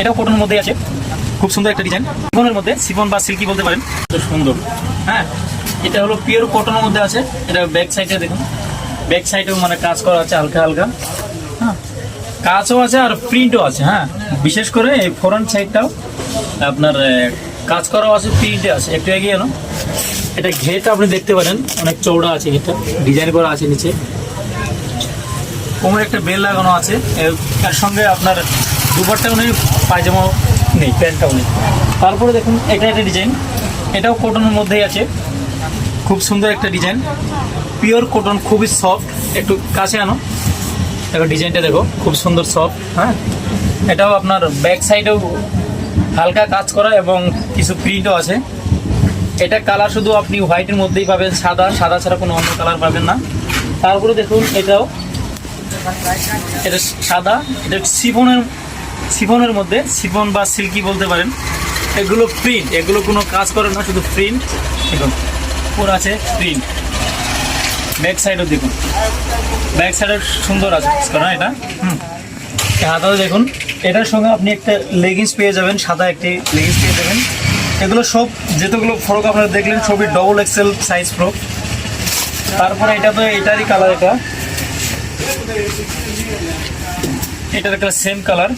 এটাও কটনের মধ্যে আছে। খুব সুন্দর একটা ডিজাইন সিফনের মধ্যে সিফন বা সিল্কি বলতে পারেন। খুব সুন্দর। হ্যাঁ এটা হলো পিওর কটনের মধ্যে আছে। এটা ব্যাক সাইডে দেখুন। ব্যাক সাইডেও মানে কাজ করা আছে হালকা হালকা। হ্যাঁ কাজও আছে আর প্রিন্টও আছে। হ্যাঁ বিশেষ করে এই ফ্রন্ট সাইডটাও আপনার কাজ করাও আছে প্রিন্টে আছে। একটু এগিয়ে এটা ঘেটা আপনি দেখতে পারেন। অনেক চৌড়া আছে এটা ডিজাইন করা আছে নিচে। কোমরে একটা বেল লাগানো আছে। এর সঙ্গে আপনার দুপারটাও নেই পায়জামাও নেই, প্যান্টটাও নেই। তারপরে দেখুন, এটা একটা ডিজাইন। এটাও কটনের মধ্যেই আছে। খুব সুন্দর একটা ডিজাইন। পিওর কটন, খুবই সফট। একটু কাছে আনো। দেখো, ডিজাইনটা দেখো, খুব সুন্দর সফট হ্যাঁ? এটাও আপনার ব্যাক সাইডেও হালকা কাজ করা এবং কিছু প্রিন্টও আছে। এটা কালার শুধু আপনি হোয়াইটের মধ্যেই পাবেন, সাদা। সাদা ছাড়া কোনো অন্য কালার পাবেন না। তারপরে দেখুন, এটাও এটা সাদা, এটা সিফনের সিফনের মধ্যে সিফন বা সিল্কি বলতে পারেন। এগুলো প্রিন্ট এগুলো কোনো কাজ করে না, শুধু প্রিন্ট দেখুন পুরো আছে প্রিন্ট ব্যাক সাইডও দেখুন। ব্যাক সাইডে সুন্দর আছে কারণ এটা? হুম। হাতাও দেখুন, এটার সঙ্গে আপনি একটা লেগিংস পেয়ে যাবেন, সাদা একটি লেগিংস পেয়ে যাবেন। এগুলো সব, যেতগুলো ফ্রক আপনারা দেখলেন, সবই ডবল এক্সেল সাইজ ফ্রক তারপরে এটা তো এটারই কালার এটা। এটার একটা সেম কালার।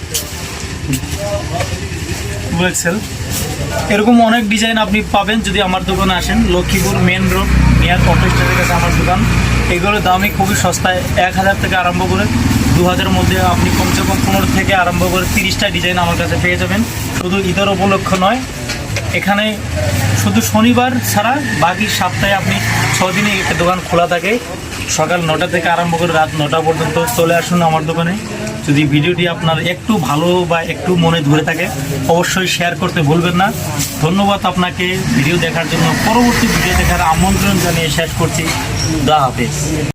ডবল এরকম অনেক ডিজাইন আপনি পাবেন যদি আমার দোকানে আসেন। Lakshmipur main road near auto স্ট্যান্ডের কাছে আমার দোকান। এগুলোর দামই খুবই সস্তায়। এক হাজার থেকে আরম্ভ করে দু হাজারের মধ্যে আপনি কমসে কম পনেরো থেকে আরম্ভ করে তিরিশটা ডিজাইন আমার কাছে পেয়ে যাবেন। শুধু ঈদের উপলক্ষ নয়, এখানে শুধু শনিবার ছাড়া বাকি সপ্তাহে আপনি ছদিনই একটা দোকান খোলা থাকে। সকাল নটা থেকে আরম্ভ করে রাত নটা পর্যন্ত চলে আসুন আমার দোকানে। যদি ভিডিওটি আপনার একটু ভালো বা একটু মনে ধরে থাকে, অবশ্যই শেয়ার করতে ভুলবেন না। ধন্যবাদ আপনাকে ভিডিও দেখার জন্য। পরবর্তী ভিডিও দেখার আমন্ত্রণ জানিয়ে শেষ করছি। দা হাফেজ।